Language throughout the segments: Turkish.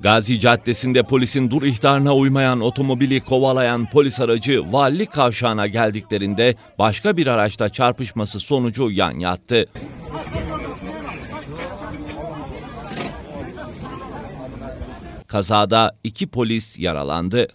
Gazi Caddesi'nde polisin dur ihtarına uymayan otomobili kovalayan polis aracı valilik kavşağına geldiklerinde başka bir araçla çarpışması sonucu yan yattı. Kazada iki polis yaralandı.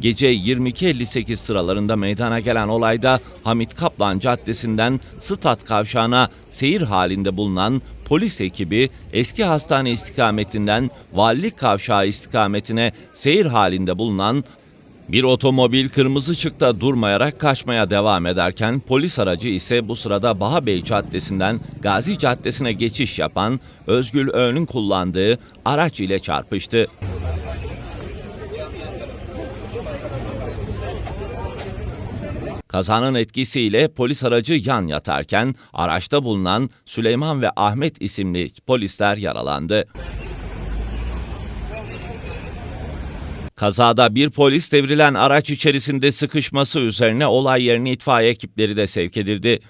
Gece 22.58 sıralarında meydana gelen olayda Hamit Kaplan Caddesi'nden Stat Kavşağı'na seyir halinde bulunan polis ekibi eski hastane istikametinden Valilik Kavşağı istikametine seyir halinde bulunan bir otomobil kırmızı ışıkta durmayarak kaçmaya devam ederken polis aracı ise bu sırada Bahabey Caddesi'nden Gazi Caddesi'ne geçiş yapan Özgül Öğün'ün kullandığı araç ile çarpıştı. Kazanın etkisiyle polis aracı yan yatarken araçta bulunan Süleyman ve Ahmet isimli polisler yaralandı. Kazada bir polis devrilen araç içerisinde sıkışması üzerine olay yerine itfaiye ekipleri de sevk edildi.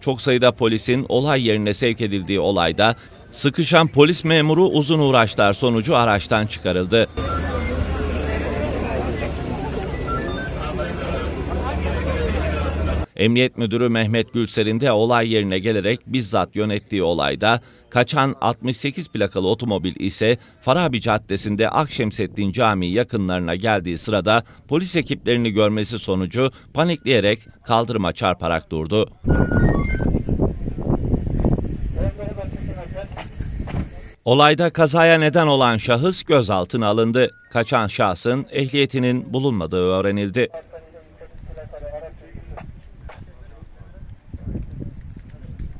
Çok sayıda polisin olay yerine sevk edildiği olayda sıkışan polis memuru uzun uğraşlar sonucu araçtan çıkarıldı. Emniyet Müdürü Mehmet Gülser'in de olay yerine gelerek bizzat yönettiği olayda kaçan 68 plakalı otomobil ise Farabi Caddesi'nde Akşemseddin Camii yakınlarına geldiği sırada polis ekiplerini görmesi sonucu panikleyerek kaldırıma çarparak durdu. Olayda kazaya neden olan şahıs gözaltına alındı. Kaçan şahsın ehliyetinin bulunmadığı öğrenildi.